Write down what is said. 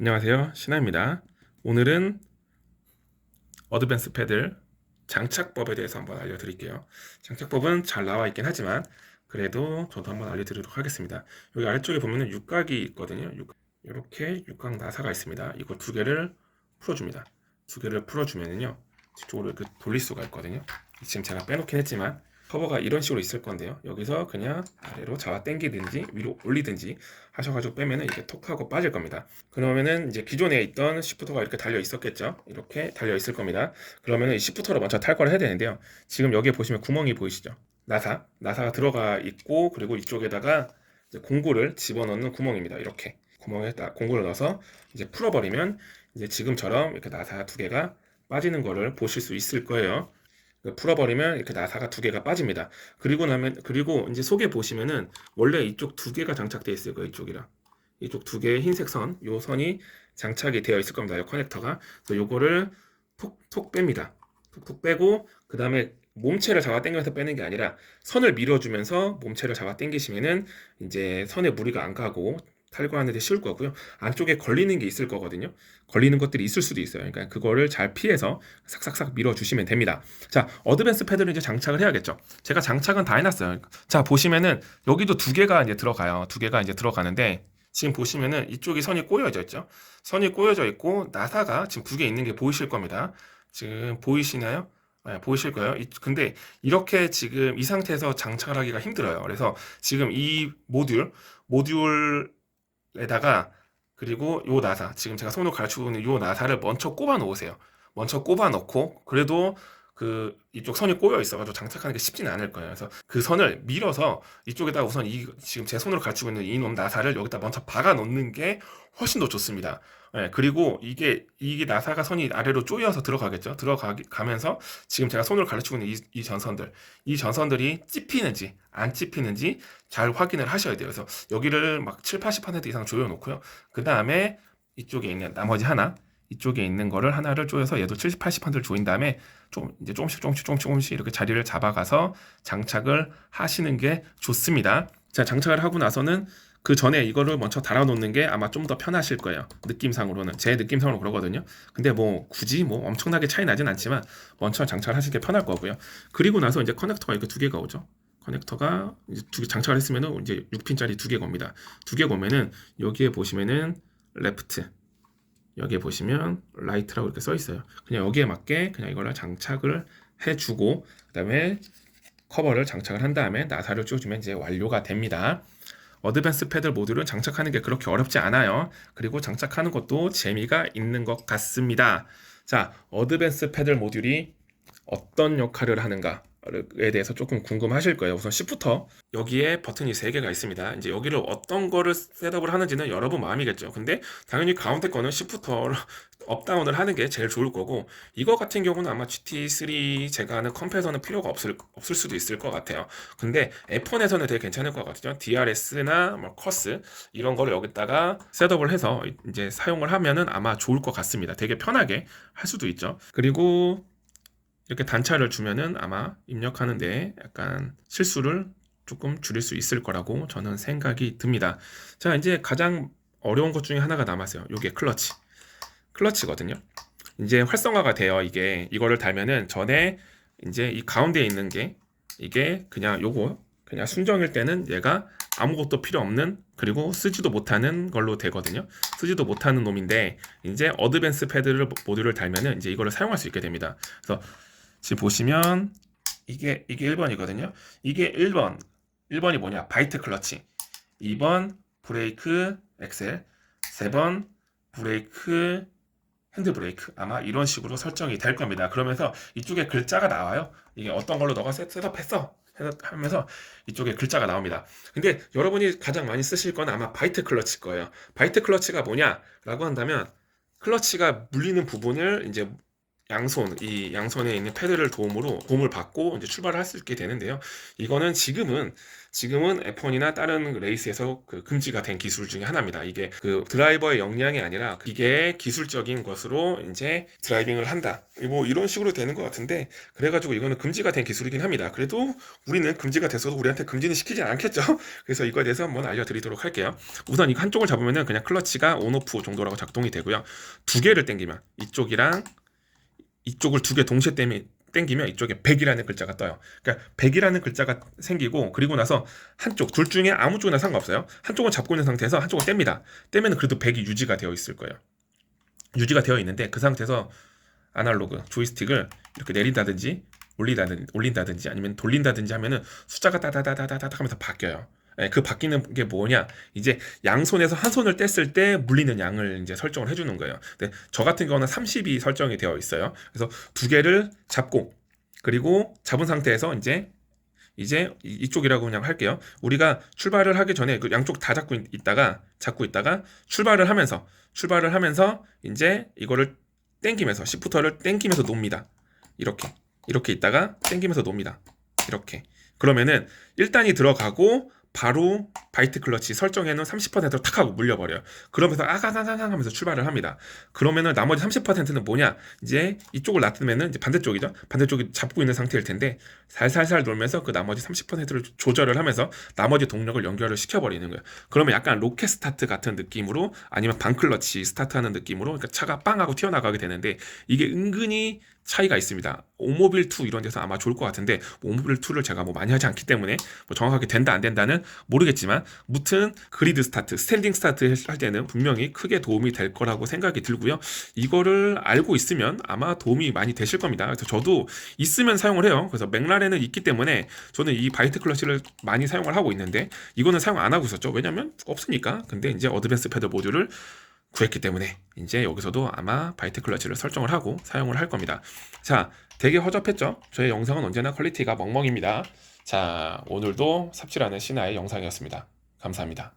안녕하세요. 신하입니다. 오늘은 어드밴스 패들 장착법에 대해서 한번 알려드릴게요. 장착법은 잘 나와 있긴 하지만 그래도 저도 한번 알려드리도록 하겠습니다. 여기 아래쪽에 보면은 육각이 있거든요. 육- 이렇게 육각 나사가 있습니다. 이거 두 개를 풀어줍니다. 두 개를 풀어주면은요. 뒤쪽으로 이렇게 돌릴 수가 있거든요. 지금 제가 빼놓긴 했지만 커버가 이런 식으로 있을 건데요. 여기서 그냥 아래로 잡아 당기든지 위로 올리든지 하셔가지고 빼면은 이렇게 톡 하고 빠질 겁니다. 그러면은 이제 기존에 있던 시프터가 이렇게 달려 있었겠죠. 이렇게 달려 있을 겁니다. 그러면은 이 시프터로 먼저 탈거를 해야 되는데요. 지금 여기에 보시면 구멍이 보이시죠? 나사, 나사가 들어가 있고 그리고 이쪽에다가 공구를 집어넣는 구멍입니다. 이렇게 구멍에 다 공구를 넣어서 이제 풀어버리면 이제 지금처럼 이렇게 나사 두 개가 빠지는 거를 보실 수 있을 거예요. 그 풀어버리면 이렇게 나사가 두 개가 빠집니다. 그리고 나면 그리고 이제 속에 보시면은 원래 이쪽 두 개가 장착되어 있을 거예요. 이쪽이랑 이쪽 두 개의 흰색 선, 요 선이 장착이 되어 있을 겁니다. 이 커넥터가. 그래서 요거를 톡톡 뺍니다. 톡톡 빼고 그 다음에 몸체를 잡아 당겨서 빼는 게 아니라 선을 밀어주면서 몸체를 잡아 당기시면은 이제 선에 무리가 안 가고 탈거하는 데 쉬울 거고요. 안쪽에 걸리는 게 있을 거거든요. 걸리는 것들이 있을 수도 있어요. 그러니까 그거를 잘 피해서 싹싹싹 밀어주시면 됩니다. 자, 어드밴스 패드를 이제 장착을 해야겠죠. 제가 장착은 다 해놨어요. 자, 보시면은 여기도 두 개가 이제 들어가요. 두 개가 이제 들어가는데 지금 보시면은 이쪽이 선이 꼬여져 있죠. 선이 꼬여져 있고 나사가 지금 두 개 있는 게 보이실 겁니다. 지금 보이시나요? 네, 보이실 거예요. 이- 근데 이렇게 지금 이 상태에서 장착을 하기가 힘들어요. 그래서 지금 이 모듈, 모듈 에다가 그리고 요 나사, 지금 제가 손으로 가르치고 있는 요 나사를 먼저 꼽아 놓으세요. 먼저 꼽아 놓고 그래도 그 이쪽 선이 꼬여 있어가지고 장착하는 게 쉽지는 않을 거예요. 그래서 그 선을 밀어서 이쪽에다 우선 이 지금 제 손으로 가르치고 있는 이놈 나사를 여기다 먼저 박아 놓는 게 훨씬 더 좋습니다. 예, 그리고 이게 이게 나사가 선이 아래로 쪼여서 들어가겠죠. 들어가면서 지금 제가 손으로 가르치고 있는 이, 이 전선들, 이 전선들이 찝히는지 안 찝히는지 잘 확인을 하셔야 돼요. 그래서 여기를 막 7, 80% 이상 조여놓고요. 그 다음에 이쪽에 있는 나머지 하나, 이쪽에 있는 거를 하나를 조여서 얘도 70, 80%를 조인 다음에 좀 이제 조금씩 조금씩 조금씩 조금씩 이렇게 자리를 잡아가서 장착을 하시는 게 좋습니다. 자, 장착을 하고 나서는 그 전에 이거를 먼저 달아놓는 게 아마 좀 더 편하실 거예요. 느낌상으로는 제 느낌상으로 그러거든요. 근데 뭐 굳이 뭐 엄청나게 차이 나진 않지만 먼저 장착을 하시는 게 편할 거고요. 그리고 나서 이제 커넥터가 이렇게 두 개가 오죠. 커넥터가 두 개 장착을 했으면은 이제 6핀짜리 두 개가 옵니다. 두 개가 오면은 여기에 보시면은 레프트 여기에 보시면 라이트라고 이렇게 써 있어요. 그냥 여기에 맞게 그냥 이걸 장착을 해주고 그다음에 커버를 장착을 한 다음에 나사를 씌워주면 이제 완료가 됩니다. 어드밴스 패들 모듈은 장착하는 게 그렇게 어렵지 않아요. 그리고 장착하는 것도 재미가 있는 것 같습니다. 자, 어드밴스 패들 모듈이 어떤 역할을 하는가 에 대해서 조금 궁금하실 거예요. 우선 시프터 여기에 버튼이 3개가 있습니다. 이제 여기를 어떤 거를 셋업을 하는지는 여러분 마음이겠죠. 근데 당연히 가운데 거는 시프터를 업다운을 하는 게 제일 좋을 거고 이거 같은 경우는 아마 GT3 제가 아는 컴패서는 필요가 없을 없을 수도 있을 것 같아요. 근데 F1에서는 되게 괜찮을 것 같죠. DRS나 뭐 커스 이런 거를 여기다가 셋업을 해서 이제 사용을 하면은 아마 좋을 것 같습니다. 되게 편하게 할 수도 있죠. 그리고 이렇게 단차를 주면은 아마 입력하는데 약간 실수를 조금 줄일 수 있을 거라고 저는 생각이 듭니다. 자, 이제 가장 어려운 것 중에 하나가 남았어요. 요게 클러치. 클러치거든요. 이제 활성화가 돼요. 이게 이거를 달면은 전에 이제 이 가운데에 있는 게 이게 그냥 요거 그냥 순정일 때는 얘가 아무것도 필요 없는 그리고 쓰지도 못하는 걸로 되거든요. 쓰지도 못하는 놈인데 이제 어드밴스 패드를 모듈을 달면은 이제 이거를 사용할 수 있게 됩니다. 그래서 지금 보시면 이게 이게 1번이거든요. 이게 1번 1번이 뭐냐? 바이트 클러치. 2번 브레이크 엑셀. 3번 브레이크 핸드 브레이크. 아마 이런 식으로 설정이 될 겁니다. 그러면서 이쪽에 글자가 나와요. 이게 어떤 걸로 너가 셋- 셋업했어. 하면서 이쪽에 글자가 나옵니다. 근데 여러분이 가장 많이 쓰실 건 아마 바이트 클러치일 거예요. 바이트 클러치가 뭐냐라고 한다면 클러치가 물리는 부분을 이제 양손 이 양손에 있는 패드를 도움으로 도움을 받고 이제 출발을 할 수 있게 되는데요. 이거는 지금은 지금은 F1이나 다른 레이스에서 그 금지가 된 기술 중에 하나입니다. 이게 그 드라이버의 역량이 아니라 이게 기술적인 것으로 이제 드라이빙을 한다. 뭐 이런 식으로 되는 것 같은데 그래가지고 이거는 금지가 된 기술이긴 합니다. 그래도 우리는 금지가 됐어도 우리한테 금지는 시키지 않겠죠. 그래서 이거에 대해서 한번 알려드리도록 할게요. 우선 이거 한쪽을 잡으면은 그냥 클러치가 온오프 정도라고 작동이 되고요. 두 개를 당기면 이쪽이랑 이쪽을 두 개 동시에 떼면 땡기면 이쪽에 100이라는 글자가 떠요. 그러니까 100이라는 글자가 생기고 그리고 나서 한쪽 둘 중에 아무 쪽이나 상관없어요. 한쪽은 잡고 있는 상태에서 한쪽은 뗍니다. 떼면 그래도 100이 유지가 되어 있을 거예요. 유지가 되어 있는데 그 상태에서 아날로그 조이스틱을 이렇게 내린다든지 올린다든지 아니면 돌린다든지 하면은 숫자가 따다다다다다 하면서 바뀌어요. 예, 그 바뀌는 게 뭐냐? 이제 양손에서 한 손을 뗐을 때 물리는 양을 이제 설정을 해주는 거예요. 근데 저 같은 경우는 30이 설정이 되어 있어요. 그래서 두 개를 잡고 그리고 잡은 상태에서 이제 이제 이- 이쪽이라고 그냥 할게요. 우리가 출발을 하기 전에 그 양쪽 다 잡고 있- 있다가 잡고 있다가 출발을 하면서 출발을 하면서 이제 이거를 땡기면서 시프터를 땡기면서 놉니다. 이렇게 이렇게 있다가 땡기면서 놉니다. 이렇게 그러면은 1단이 들어가고 바로 바이트 클러치 설정에는 30%로 탁 하고 물려버려요. 그러면서 아가가가가 하면서 출발을 합니다. 그러면은 나머지 30%는 뭐냐? 이제 이쪽을 놔두면은 이제 반대쪽이죠. 반대쪽이 잡고 있는 상태일 텐데 살살살 놀면서 그 나머지 30%를 조절을 하면서 나머지 동력을 연결을 시켜버리는 거예요. 그러면 약간 로켓 스타트 같은 느낌으로 아니면 반클러치 스타트하는 느낌으로 그러니까 차가 빵 하고 튀어나가게 되는데 이게 은근히 차이가 있습니다. 오모빌 2 이런 데서 아마 좋을 것 같은데 오모빌 2를 제가 뭐 많이 하지 않기 때문에 뭐 정확하게 된다 안 된다는 모르겠지만 무튼 그리드 스타트, 스탠딩 스타트 할 때는 분명히 크게 도움이 될 거라고 생각이 들고요. 이거를 알고 있으면 아마 도움이 많이 되실 겁니다. 그래서 저도 있으면 사용을 해요. 그래서 맥라렌은 있기 때문에 저는 이 바이트 클러치를 많이 사용을 하고 있는데 이거는 사용 안 하고 있었죠. 왜냐면 없으니까. 근데 이제 어드밴스 패드 모듈을 구했기 때문에 이제 여기서도 아마 바이트 클러치를 설정을 하고 사용을 할 겁니다. 자, 되게 허접했죠? 저의 영상은 언제나 퀄리티가 멍멍입니다. 자, 오늘도 삽질하는 신하의 영상이었습니다. 감사합니다.